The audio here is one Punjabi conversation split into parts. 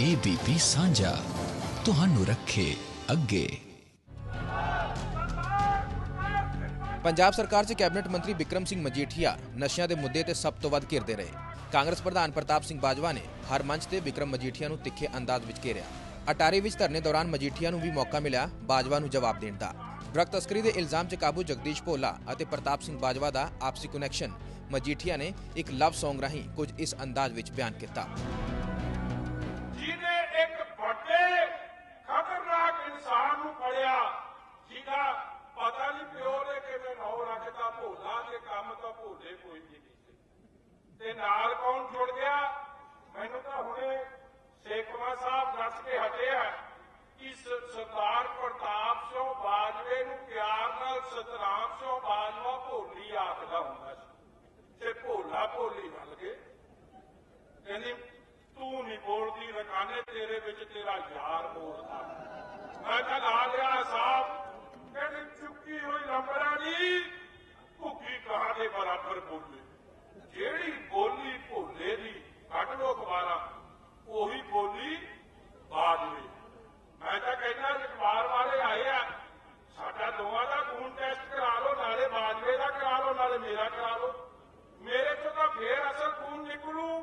ABP ਸਾਂਝਾ, ਤੁਹਾਨੂੰ ਰੱਖੇ ਅੱਗੇ। ਪੰਜਾਬ ਸਰਕਾਰ 'ਚ ਕੈਬਨਿਟ ਮੰਤਰੀ ਵਿਕਰਮ ਸਿੰਘ ਮਜੀਠੀਆ ਨਸ਼ਿਆਂ ਦੇ ਮੁੱਦੇ ਤੇ ਸਭ ਤੋਂ ਵੱਧ ਘਿਰਦੇ ਰਹੇ। ਕਾਂਗਰਸ ਪ੍ਰਧਾਨ ਪ੍ਰਤਾਪ ਸਿੰਘ ਬਾਜਵਾ ਨੇ ਹਰ ਮੰਚ ਤੇ ਵਿਕਰਮ ਮਜੀਠੀਆ ਨੂੰ ਤਿੱਖੇ ਅੰਦਾਜ਼ ਵਿੱਚ ਘੇਰਿਆ। ਅਟਾਰੀ ਵਿੱਚ ਧਰਨੇ ਦੌਰਾਨ ਮਜੀਠੀਆ ਨੂੰ ਵੀ ਮੌਕਾ ਮਿਲਿਆ ਬਾਜਵਾ ਨੂੰ ਜਵਾਬ ਦੇਣ ਦਾ। ਡਰੱਗ ਤਸਕਰੀ ਦੇ ਇਲਜ਼ਾਮ 'ਚ ਕਾਬੂ ਜਗਦੀਸ਼ ਭੋਲਾ ਅਤੇ ਪ੍ਰਤਾਪ ਸਿੰਘ ਬਾਜਵਾ ਦਾ ਆਪਸੀ ਕਨੈਕਸ਼ਨ ਮਜੀਠੀਆ ਨੇ ਇੱਕ ਲਵ Song ਰਾਹੀਂ ਕੁਝ ਇਸ ਅੰਦਾਜ਼ ਵਿੱਚ ਬਿਆਨ ਕੀਤਾ। ਜਿਹਦਾ ਪਤਾ ਨਹੀਂ ਪਿਓ ਨੇ ਕਿਵੇਂ ਨੌ ਰੱਖਦਾ ਭੋਲਾ ਤੇ ਕੰਮ ਤਾਂ ਭੋਲੇ ਕੋਈ ਨਹੀਂ ਸੀ ਤੇ ਨਾਲ ਕੌਣ ਜੁੜ ਗਿਆ? ਮੈਨੂੰ ਤਾਂ ਹੁਣੇ ਸੇਖਵਾ ਸਾਹਿਬ ਦੱਸ ਕੇ ਹਟਿਆ ਕਿ ਸਰਦਾਰ ਪ੍ਰਤਾਪ ਸਿੰਘ ਬਾਜਵੇ ਨੂੰ ਪਿਆਰ ਨਾਲ ਸਤਨਾਮ ਸਿੰਘ ਬਾਜਵਾ ਭੋਲੀ ਆਖਦਾ ਹੁੰਦਾ ਸੀ। ਤੇ ਭੋਲਾ ਭੋਲੀ ਬਣ ਗਏ। ਕਹਿੰਦੀ, ਤੂੰ ਨਹੀਂ ਬੋਲਦੀ ਰਕਾਨੇ ਤੇਰੇ ਵਿੱਚ ਤੇਰਾ ਯਾਰ ਬੋਲਦਾ ਮੈਂ ਕਿਹਾ ਲਾ ਲਿਆ ਸਾਹਿਬ ਕਹਿੰਦੀ ਚੁੱਕੀ ਹੋਈ ਲੰਬੜਾ ਭੁੱਖੀ ਕਹਾਂ ਦੇ ਬਰਾਬਰ ਬੋਲੇ? ਜਿਹੜੀ ਬੋਲੀ ਭੋਲੇ ਦੀ ਕੱਢ ਲੋ ਅਖਬਾਰਾਂ ਉਹੀ ਬੋਲੀ ਬਾਜਵੇ ਮੈਂ ਤਾਂ ਕਹਿੰਦਾ ਅਖਬਾਰ ਵਾਲੇ ਆਏ ਆ, ਸਾਡਾ ਦੋਵਾਂ ਦਾ ਖੂਨ ਟੈਸਟ ਕਰਾ ਲਓ, ਨਾਲੇ ਬਾਜਵੇ ਦਾ ਕਰਾ ਲਓ, ਨਾਲੇ ਮੇਰਾ ਚੋਂ ਤਾਂ ਫੇਰ ਅਸਲ ਖੂਨ ਨਿਕਲੂ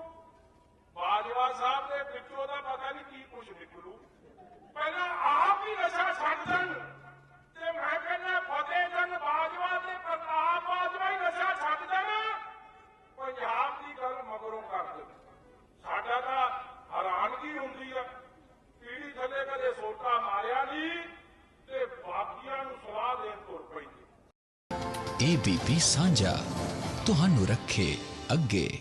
ਬਾਜਵਾ ਸਾਹਿਬ ਦੇ ਵਿੱਚੋਂ ਦਾ ਪਤਾ ਨਹੀਂ ਕੀ ਕੁਝ ਨਿਕਲੂ ਪਹਿਲਾਂ ਆਪ ਹੀ ਨਸ਼ਾ ਛੱਡ ਦੇਣ ਤੇ ਮੈਂ ਕਹਿੰਦਾ ਫਤਿਹ ਜੰਗ ਬਾਜਵਾ ਤੇ ਪ੍ਰਤਾਪ ਬਾਜਵਾ ਹੀ ਨਸ਼ਾ ਛੱਡ ਦੇਣ ਪੰਜਾਬ ਦੀ ਗੱਲ ਮਗਰੋਂ ਕਰ ਦੇ ਸਾਡਾ ਤਾਂ ਹੈਰਾਨਗੀ ਹੁੰਦੀ ਆ ਪੀੜੀ ਥੱਲੇ ਕਦੇ ਸੋਟਾ ਮਾਰਿਆ ਨਹੀਂ ਤੇ ਬਾਕੀਆਂ ਨੂੰ ਸਲਾਹ ਦੇਣ ਤੁਰ ਪੈਂਦੇ ABP ਸਾਂਝਾ। ਤੁਹਾਨੂੰ ਰੱਖੇ ਅੱਗੇ।